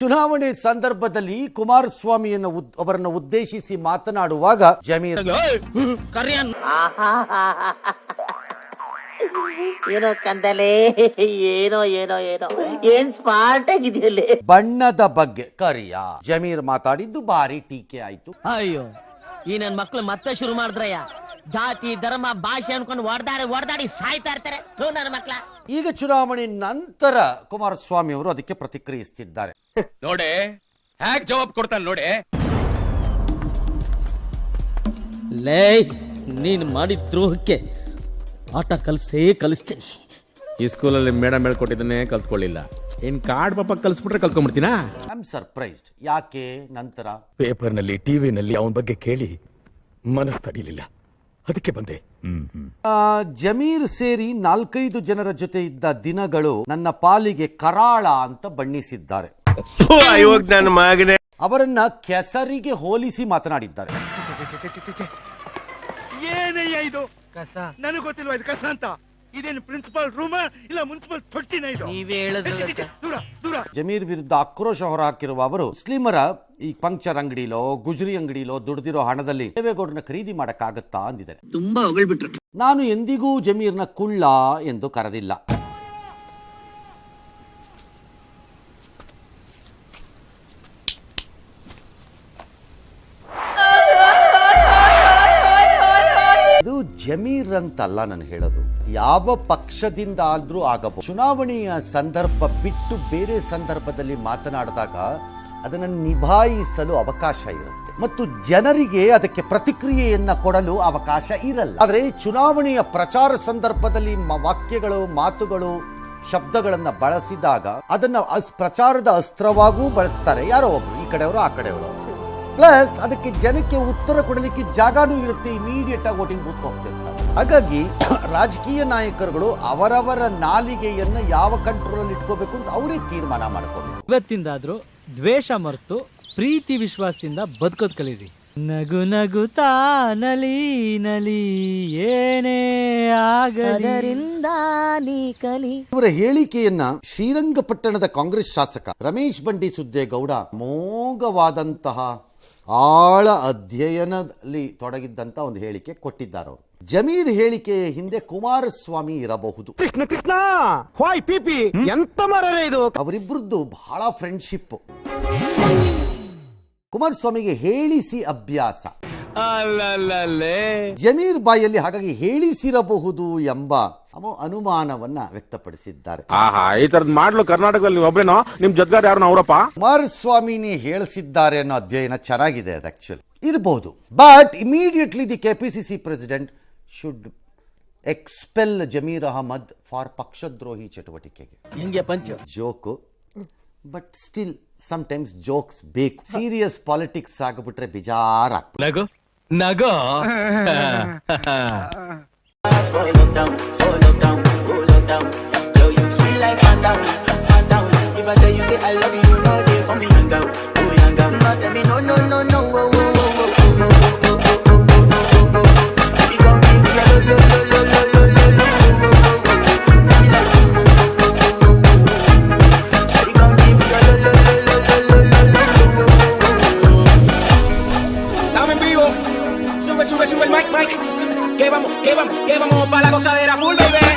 ಚುನಾವಣೆ ಸಂದರ್ಭದಲ್ಲಿ ಕುಮಾರಸ್ವಾಮಿಯನ್ನು ಉದ್- ಅವರನ್ನು ಉದ್ದೇಶಿಸಿ ಮಾತನಾಡುವಾಗ ಜಮೀರ್ ಏನೋ ಕಂದಲೆ ಏನೋ ಏನೋ ಏನೋ. ಏನ್ ಸ್ಮಾರ್ಟ್ ಆಗಿದೆಯಲ್ಲಿ. ಬಣ್ಣದ ಬಗ್ಗೆ ಕರಿಯ. ಜಮೀರ್ ಮಾತಾಡಿದ್ದು ಭಾರಿ ಟೀಕೆ ಆಯ್ತು. ಅಯ್ಯೋ ಈ ನನ್ ಮಕ್ಳು ಮತ್ತೆ ಶುರು ಮಾಡಿದ್ರಯ್ಯ. ಜಾತಿ ಧರ್ಮ ಭಾಷೆ ಅನ್ಕೊಂಡು ಹೊಡೆದಾಡಿ ಹೊಡೆದಾಡಿ ಸಾಯ್ತಾ ಇರ್ತಾರೆ. ನನ್ನ ಮಕ್ಳ. ಈಗ ಚುನಾವಣೆ ನಂತರ ಕುಮಾರಸ್ವಾಮಿ ಅವರು ಅದಕ್ಕೆ ಪ್ರತಿಕ್ರಿಯಿಸುತ್ತಿದ್ದಾರೆ ನೋಡಿ ಹ್ಯಾಕ್ ಜವಾಬ್ ಕೊಡ್ತಾನೆ ನೋಡಿ? ಲೇ ನೀನು ಮಾಡಿದ ದ್ರೋಹಕ್ಕೆ ಆಟ ಕಲಿಸೇ ಕಲಿಸ್ತೀನಿ. ಈ ಸ್ಕೂಲಲ್ಲಿ ಮೇಡಮ್ ಹೇಳ್ಕೊಟ್ಟಿದ್ದನ್ನೇ ಕಲ್ತ್ಕೊಳ್ಳಿಲ್ಲ. ಇನ್ ಕಾರ್ಡ್ ಪಾಪ ಕಲ್ಸ್ಬಿಟ್ರೆ ಕಲ್ತ್ಕೊಂಡ್ಬಿಡ್ತೀನಾ? ಐ ಆಮ್ ಸರ್ಪ್ರೈಸ್ಡ್ ಯಾಕೆ? ನಂತರ? ಪೇಪರ್ನಲ್ಲಿ ಟಿವಿನಲ್ಲಿ ಅವನ ಬಗ್ಗೆ ಕೇಳಿ ಮನಸ್ಸು ತಡಿಲಿಲ್ಲ. ಅದಕ್ಕೆ ಬಂದೆ. ಆ, ಜಮೀರ್ ಸೇರಿ ನಾಲ್ಕೈದು ಜನರ ಜೊತೆ ಇದ್ದ ದಿನಗಳು ನನ್ನ ಪಾಲಿಗೆ ಕರಾಳ ಅಂತ ಬಣ್ಣಿಸಿದ್ದಾರೆ. ಅವರನ್ನ ಕೆಸರಿಗೆ ಹೋಲಿಸಿ ಮಾತನಾಡಿದ್ದಾರೆ. ಏನಯ್ಯ ಇದು? ಕಸ. ನನಗೆ ಗೊತ್ತಿಲ್ವಾ ಇದು ಕಸ ಅಂತ? ಇದೇನು ಪ್ರಿನ್ಸಿಪಲ್ ರೂಮ ಇಲ್ಲ ಮುನ್ಸಿಪಲ್ ತೊಟ್ಟಿನ ಇದು? ನೀವೇ ಛೆ, ಛೆ, ಛೆ, ದೂರ ದೂರ. ಜಮೀರ್ ವಿರುದ್ಧ ಆಕ್ರೋಶ ಹೊರಹಾಕಿರುವ ಅವರು ಮುಸ್ಲಿಮರ ಈ ಪಂಕ್ಚರ್ ಅಂಗಡಿಲೋ ಗುಜರಿ ಅಂಗಡಿಲೋ ದುಡ್ದಿರೋ ಹಣದಲ್ಲಿ ದೇವೇಗೌಡನ ಖರೀದಿ ಮಾಡಕ್ಕಾಗತ್ತಾ ಅಂದಿದ್ದಾರೆ. ತುಂಬಾ ಹೊಗಳ್ಬಿಟ್ರು. ನಾನು ಎಂದಿಗೂ ಜಮೀರ್ನ ಕುಳ್ಳ ಎಂದು ಕರೆದಿಲ್ಲ. ಇದು ಜಮೀರ್ ಅಂತಲ್ಲ ನಾನು ಹೇಳೋದು. ಯಾವ ಪಕ್ಷದಿಂದ ಆದ್ರೂ ಆಗಬಹುದು. ಚುನಾವಣೆಯ ಸಂದರ್ಭ ಬಿಟ್ಟು ಬೇರೆ ಸಂದರ್ಭದಲ್ಲಿ ಮಾತನಾಡಿದಾಗ ಅದನ್ನು ನಿಭಾಯಿಸಲು ಅವಕಾಶ ಇರುತ್ತೆ. ಮತ್ತು ಜನರಿಗೆ ಅದಕ್ಕೆ ಪ್ರತಿಕ್ರಿಯೆಯನ್ನ ಕೊಡಲು ಅವಕಾಶ ಇರಲ್ಲ. ಆದರೆ ಚುನಾವಣೆಯ ಪ್ರಚಾರ ಸಂದರ್ಭದಲ್ಲಿ ವಾಕ್ಯಗಳು, ಮಾತುಗಳು, ಶಬ್ದಗಳನ್ನು ಬಳಸಿದಾಗ ಅದನ್ನು ಅಸ್- ಪ್ರಚಾರದ ಅಸ್ತ್ರವಾಗೂ ಬಳಸ್ತಾರೆ. ಯಾರೋ ಒಬ್ರು, ಈ ಕಡೆಯವರು, ಆ ಕಡೆಯವರು. ಪ್ಲಸ್ ಅದಕ್ಕೆ ಜನಕ್ಕೆ ಉತ್ತರ ಕೊಡಲಿಕ್ಕೆ ಜಾಗನೂ ಇರುತ್ತೆ ಇಮಿಡಿಯೇಟ್ ಆಗಿ ವೋಟಿಂಗ್ ಬೂತ್ ಹೋಗ್ತಿರ್ತಾರೆ. ಹಾಗಾಗಿ ರಾಜಕೀಯ ನಾಯಕರುಗಳು ಅವರವರ ನಾಲಿಗೆಯನ್ನ ಯಾವ ಕಂಟ್ರೋಲ್ ಅಲ್ಲಿ ಇಟ್ಕೋಬೇಕು ಅಂತ ಅವರೇ ತೀರ್ಮಾನ ಮಾಡ್ಕೋಬೇಕು. ಇವತ್ತಿಂದಾದ್ರೂ ದ್ವೇಷ ಮರೆತು ಪ್ರೀತಿ ವಿಶ್ವಾಸದಿಂದ ಬದುಕೋದ್ ಕಲೀರಿ ನಗು ನಗುತ್ತಾ ನಲಿ ನಲಿ ಏನೇ ಆಗದರಿಂದ ನೀ ಕಲಿ. ಇವರ ಹೇಳಿಕೆಯನ್ನ ಶ್ರೀರಂಗಪಟ್ಟಣದ ಕಾಂಗ್ರೆಸ್ ಶಾಸಕ ರಮೇಶ್ ಬಂಡಿ ಸುದ್ದೇಗೌಡ ಮೋಘವಾದಂತಹ ಆಳ ಅಧ್ಯಯನದಲ್ಲಿ ತೊಡಗಿದ್ದಂತ ಒಂದು ಹೇಳಿಕೆ ಕೊಟ್ಟಿದ್ದಾರೆ ಅವರು ಜಮೀರ್ ಹೇಳಿಕೆಯ ಹಿಂದೆ ಕುಮಾರಸ್ವಾಮಿ ಇರಬಹುದು. ಕೃಷ್ಣ ಕೃಷ್ಣ! ಹಾಯ್ ಪಿಪಿ ಎಂತ ಮರರೇ ಇದು? ಅವರಿಬ್ಬರದ್ದು ಬಹಳ ಫ್ರೆಂಡ್ಶಿಪ್ ಕುಮಾರಸ್ವಾಮಿಗೆ ಹೇಳಿಸಿ ಅಭ್ಯಾಸ. ಜಮೀರ್ ಬಾಯಲ್ಲಿ ಹಾಗಾಗಿ ಹೇಳಿಸಿರಬಹುದು ಎಂಬ ಅನುಮಾನವನ್ನ ವ್ಯಕ್ತಪಡಿಸಿದ್ದಾರೆ. ಆಹಾ ಈ ತರದ್ ಮಾಡ್ಲು ಕರ್ನಾಟಕದಲ್ಲಿ ಒಬ್ಬನೋ ನಿಮ್ ಜದ್ಗಾರ್ ಯಾರು? ಅವರಪ್ಪ? ಕುಮಾರಸ್ವಾಮಿನಿ ಹೇಳಿಸಿದ್ದಾರೆ ಅನ್ನೋ ಅಧ್ಯಯನ ಚೆನ್ನಾಗಿದೆ ಅದು ಆಕ್ಚುಲಿ ಇರಬಹುದು but immediately the KPCC president should expel Zameer Ahmed for ಪಕ್ಷದ್ರೋಹಿ ಚಟುವಟಿಕೆಗೆ ಹಿಂಗೆ punch joke but still times jokes ಬೇಕು ಸೀರಿಯಸ್ ಪಾಲಿಟಿಕ್ಸ್ ಆಗಿಬಿಟ್ರೆ ಬೇಜಾರಾಗ್ಬಿಡುತ್ತೆ ನಗು ನಗೋ Estamos vamos, que vamos para la gozadera full, baby.